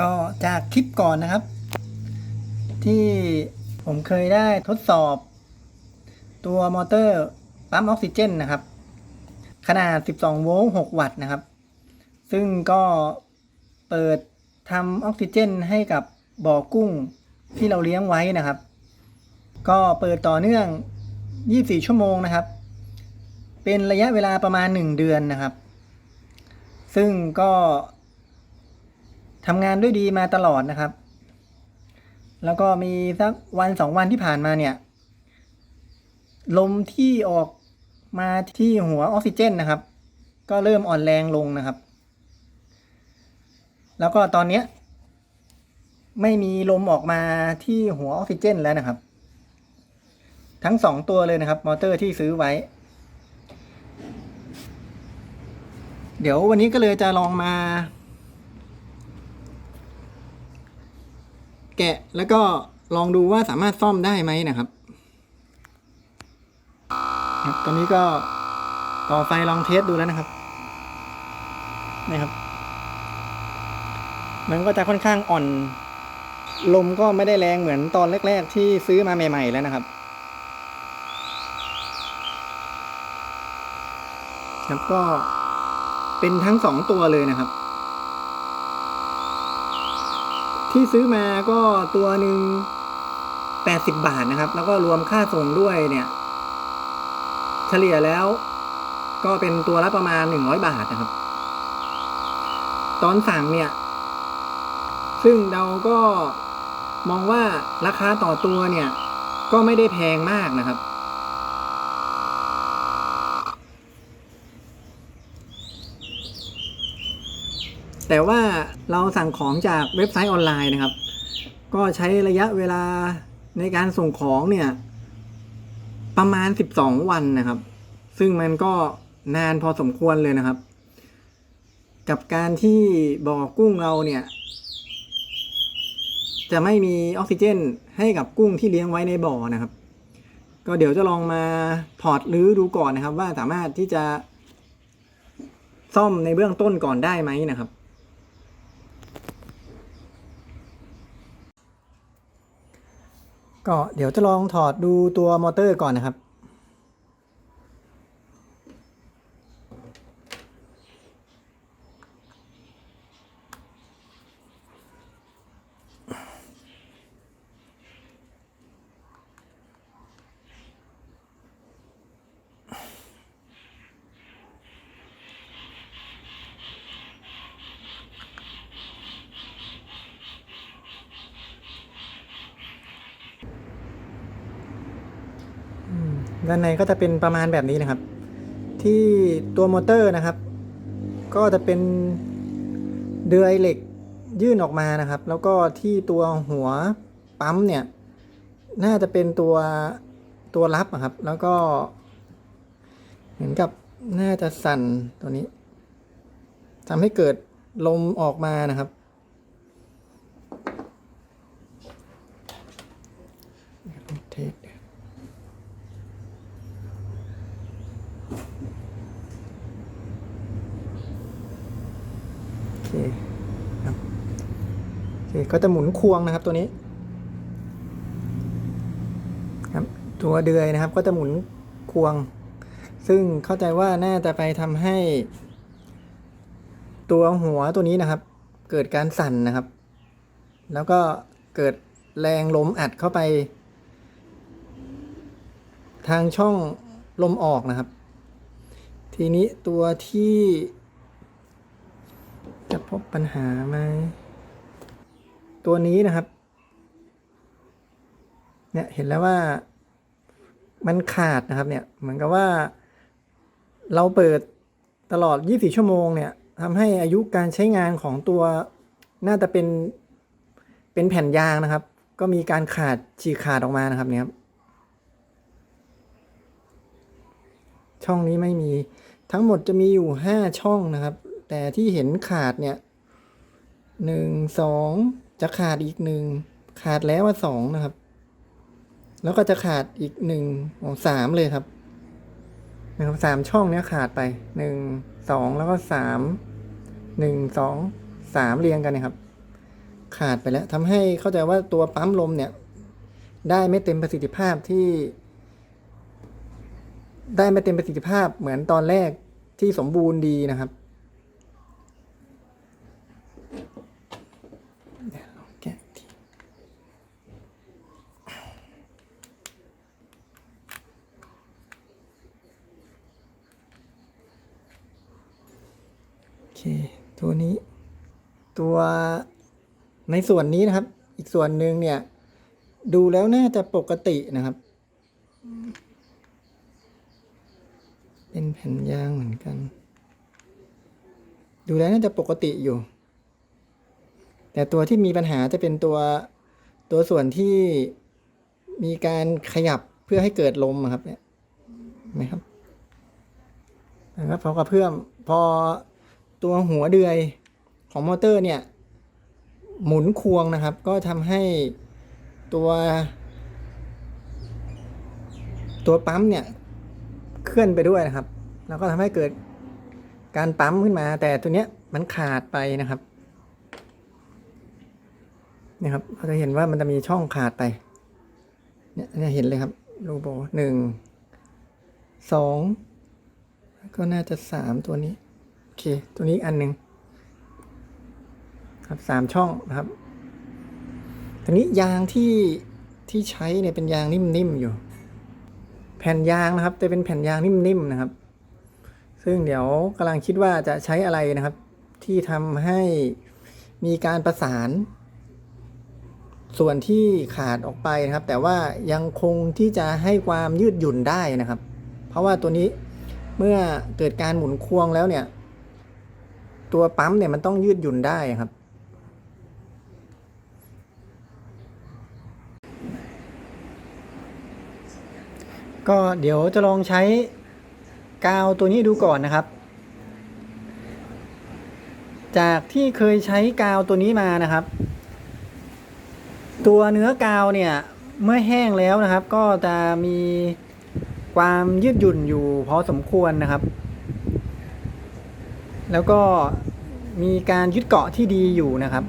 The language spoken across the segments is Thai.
ก็จากคลิปก่อนนะครับ ที่ผมเคยได้ทดสอบ ตัวมอเตอร์ปั๊มออกซิเจนนะครับ ขนาด 12 โวลต์ 6 วัตต์นะครับ ซึ่งก็เปิดทำออกซิเจนให้กับบ่อกุ้งที่เราเลี้ยงไว้นะครับ ก็เปิดต่อเนื่อง 24 ชั่วโมงนะครับ เป็นระยะเวลาประมาณ 1 เดือนนะครับ ซึ่งก็ ทำงานด้วยดีมาตลอดนะครับ แล้วก็มีสักวันสองวันที่ผ่านมาเนี่ย ลมที่ออกมาที่หัวออกซิเจนนะครับ ก็เริ่มอ่อนแรงลงนะครับ แล้วก็ตอนเนี้ยไม่มีลมออกมาที่หัวออกซิเจนแล้วนะครับ ทั้งสองตัวเลยนะครับ มอเตอร์ที่ซื้อไว้ เดี๋ยววันนี้ก็เลยจะลองมา แกะแล้วก็ลองดูว่าสามารถซ่อมได้ไหมนะครับ ตอนนี้ก็ต่อไฟลองเทสดูแล้วนะครับนี่ครับ มันก็จะค่อนข้างอ่อน ลมก็ไม่ได้แรงเหมือนตอนแรก ๆ ที่ซื้อมาใหม่ ๆ แล้วนะครับครับก็เป็นทั้งสองตัวเลยนะครับ ที่ซื้อมาก็ตัวหนึ่งแปดสิบบาทนะครับ แล้วก็รวมค่าส่งด้วยเนี่ย เฉลี่ยแล้ว ก็เป็นตัวละประมาณหนึ่งร้อยบาทนะครับ ตอนสั่งเนี่ย ซึ่งเราก็มองว่าราคาต่อตัวเนี่ย ก็ไม่ได้แพงมากนะครับ แต่ว่าเราสั่งของจากเว็บไซต์ออนไลน์นะครับ ก็ใช้ระยะเวลาในการส่งของเนี่ยประมาณ 12 วันนะครับ ซึ่งมันก็นานพอสมควรเลยนะครับ กับการที่บ่อกุ้งเราเนี่ย จะไม่มีออกซิเจนให้กับกุ้งที่เลี้ยงไว้ในบ่อนะครับ ก็เดี๋ยวจะลองมาถอดรื้อดูก่อนนะครับ ว่าสามารถที่จะซ่อมในเบื้องต้นก่อนได้ไหมนะครับ ก็เดี๋ยวจะลองถอดดูตัวมอเตอร์ก่อนนะครับ ด้านในก็จะเป็นประมาณแบบนี้นะครับ ที่ตัวมอเตอร์นะครับ ก็จะเป็นเดือยเหล็กยื่นออกมานะครับ แล้วก็ที่ตัวหัวปั๊มเนี่ย น่าจะเป็นตัวตัวรับอะครับ แล้วก็ เหมือนกับน่าจะสั่นตัวนี้ทำให้เกิดลมออกมานะครับ เทส โอเคครับโอเค ก็จะหมุนควงนะครับตัวนี้ครับตัวเดือยนะครับก็จะหมุนควง ซึ่งเข้าใจว่าน่าจะไปทำให้ ตัวหัวตัวนี้นะครับ เกิดการสั่นนะครับ แล้วก็เกิดแรงลมอัดเข้าไป ทางช่องลมออกนะครับ ทีนี้ตัวที่ จะพบปัญหาไหม ตัวนี้นะครับ เนี่ยเห็นแล้วว่ามันขาดนะครับ เนี่ยเหมือนกับว่า เราเปิดตลอด 24 ชั่วโมงเนี่ยทำให้อายุการใช้งานของตัวน่าจะเป็นเป็นแผ่นยางนะครับ ก็มีการขาดฉีกขาดออกมานะครับ เนี่ยครับช่องนี้ไม่มีทั้งหมดจะมีอยู่ 5 ช่องนะครับ แต่ที่เห็นขาดเนี่ยหนึ่งสองจะขาดอีกหนึ่งขาดแล้วว่าสองนะครับ แล้วก็จะขาดอีกหนึ่งสามเลยครับนะครับสามช่องเนี้ยขาดไปหนึ่งสองแล้วก็สามหนึ่งสองสามเรียงกันนะครับ ขาดไปแล้วทำให้เข้าใจว่าตัวปั๊มลมเนี่ย ได้ไม่เต็มประสิทธิภาพที่ ได้ไม่เต็มประสิทธิภาพเหมือนตอนแรกที่สมบูรณ์ดีนะครับเดี๋ยวลองแกะอีกทีโอเค ตัวนี้ ตัว ในส่วนนี้นะครับ อีกส่วนหนึ่งเนี่ย ดูแล้วน่าจะปกตินะครับ เป็นแผ่นยางเหมือนกัน ดูแล้วน่าจะปกติอยู่ แต่ตัวที่มีปัญหาจะเป็นตัวตัวส่วนที่มีการขยับเพื่อให้เกิดลมครับ เนี่ยไหมครับนะครับพอกระเพื่อมพอตัวหัวเดือยของมอเตอร์เนี่ย หมุนควงนะครับ ก็ทำให้ตัว ตัวปั๊มเนี่ยเคลื่อนไปด้วยนะครับ แล้วก็ทำให้เกิดการปั๊มขึ้นมา แต่ตัวเนี้ยมันขาดไปนะครับนี่ครับเราจะเห็นว่ามันจะมีช่องขาดไป เนี่ยเนี่ยเห็นเลยครับรูโบหนึ่งสองก็น่าจะสามตัวนี้ โอเค ตัวนี้อันหนึ่ง ครับสามช่องนะครับทีนี้ยางที่ที่ใช้เนี่ยเป็นยางนิ่มๆอยู่ แผ่นยางนะครับ จะเป็นแผ่นยางนิ่มๆนะครับ ซึ่งเดี๋ยวกำลังคิดว่าจะใช้อะไรนะครับ ที่ทำให้มีการประสาน ส่วนที่ขาดออกไปนะครับ แต่ว่ายังคงที่จะให้ความยืดหยุ่นได้นะครับ เพราะว่าตัวนี้เมื่อเกิดการหมุนควงแล้วเนี่ย ตัวปั๊มเนี่ยมันต้องยืดหยุ่นได้ครับ ก็เดี๋ยวจะลองใช้กาวตัวนี้ดูก่อนนะครับ จากที่เคยใช้กาวตัวนี้มานะครับ ตัวเนื้อกาวเนี่ยเมื่อแห้งแล้วนะครับ ก็จะมีความยืดหยุ่นอยู่พอสมควรนะครับ แล้วก็มีการยึดเกาะที่ดีอยู่นะครับ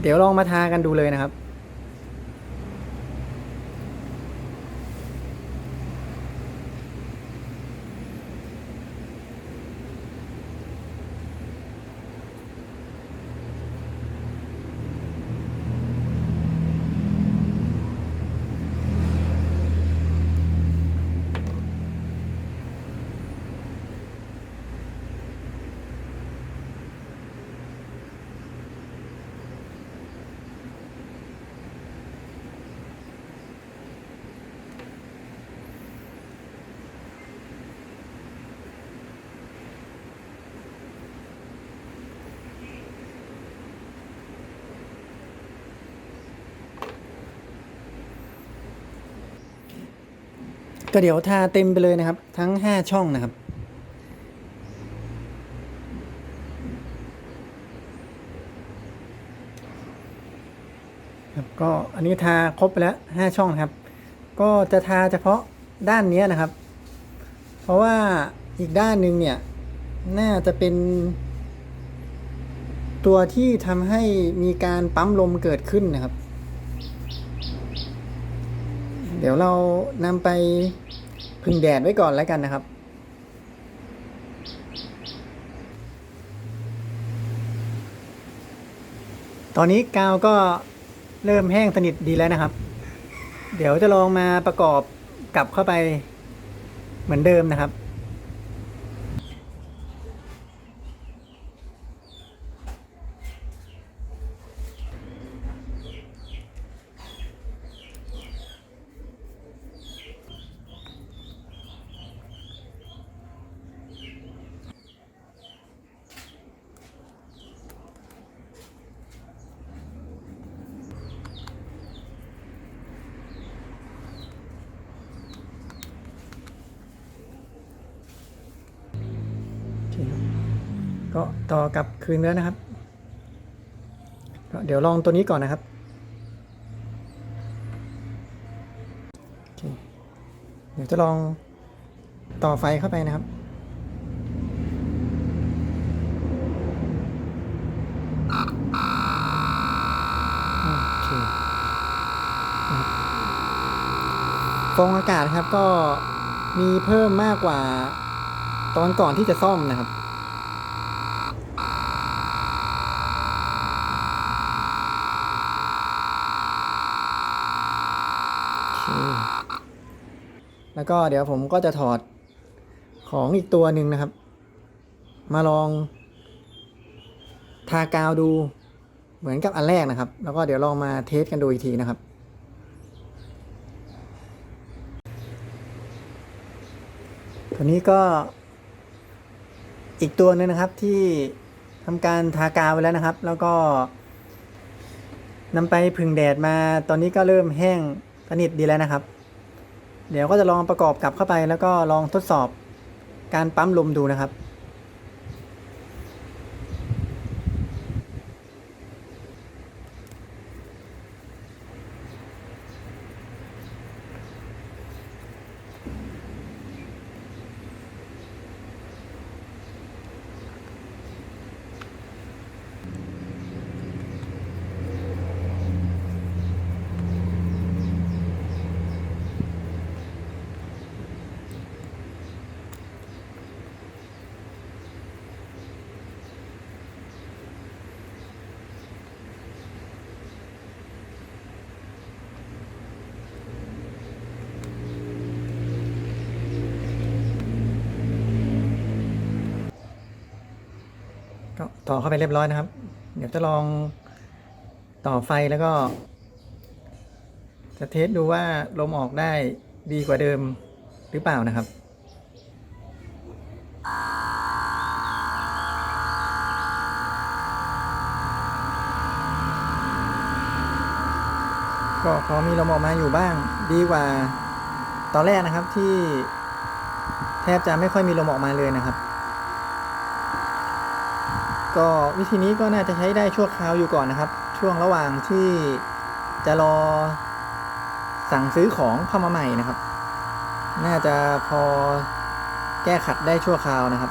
เดี๋ยวลองมาทากันดูเลยนะครับ ก็เดี๋ยวทาเต็มไปเลยนะครับ ทั้ง 5 ช่องนะครับครับก็อันนี้ทาครบไปแล้ว 5 ช่องนะครับ ก็จะทาเฉพาะด้านนี้นะครับ เพราะว่าอีกด้านหนึ่งเนี่ยน่าจะเป็น ตัวที่ทำให้มีการปั๊มลมเกิดขึ้นนะครับ เดี๋ยวเรานำไป พึ่งแดดไว้ก่อนแล้วกันนะครับ ตอนนี้กาวก็เริ่มแห้งสนิทดีแล้วนะครับ เดี๋ยวจะลองมาประกอบกลับเข้าไปเหมือนเดิมนะครับ ก็ต่อกับคืนแล้วนะครับเดี๋ยวลองตัวนี้ก่อนนะครับเดี๋ยวจะลองต่อไฟเข้าไปนะครับ ฟองอากาศครับก็มีเพิ่มมากกว่าตอนก่อนที่จะซ่อมนะครับ แล้วก็เดี๋ยวผมก็จะถอดของอีกตัวหนึ่งนะครับ มาลองทากาวดูเหมือนกับอันแรกนะครับ แล้วก็เดี๋ยวลองมาเทสกันดูอีกทีนะครับ ตัวนี้ก็ อีกตัวหนึงนะครับที่ทำการทากาวไว้แล้วนะครับ แล้วก็นำไปพึ่งแดดมาตอนนี้ก็เริ่มแห้ง นิทดีแล้วนะครับ เดี๋ยวก็จะลองประกอบกลับเข้าไป แล้วก็ลองทดสอบการปั๊มลมดูนะครับ อเข้าไปเรียบร้อยนะครับ เดี๋ยวจะลองต่อไฟแล้วก็ จะเทสดูว่าลมออกได้ดีกว่าเดิมหรือเปล่านะครับก็พอมีลมออกมาอยู่บ้างดีกว่า ตอนแรกนะครับที่แทบจะไม่ค่อยมีลมออกมาเลยนะครับ ก็วิธีนี้ก็น่าจะใช้ได้ชั่วคราวอยู่ก่อนนะครับ ช่วงระหว่างที่จะรอสั่งซื้อของเข้ามาใหม่นะครับ น่าจะพอแก้ขัดได้ชั่วคราวนะครับ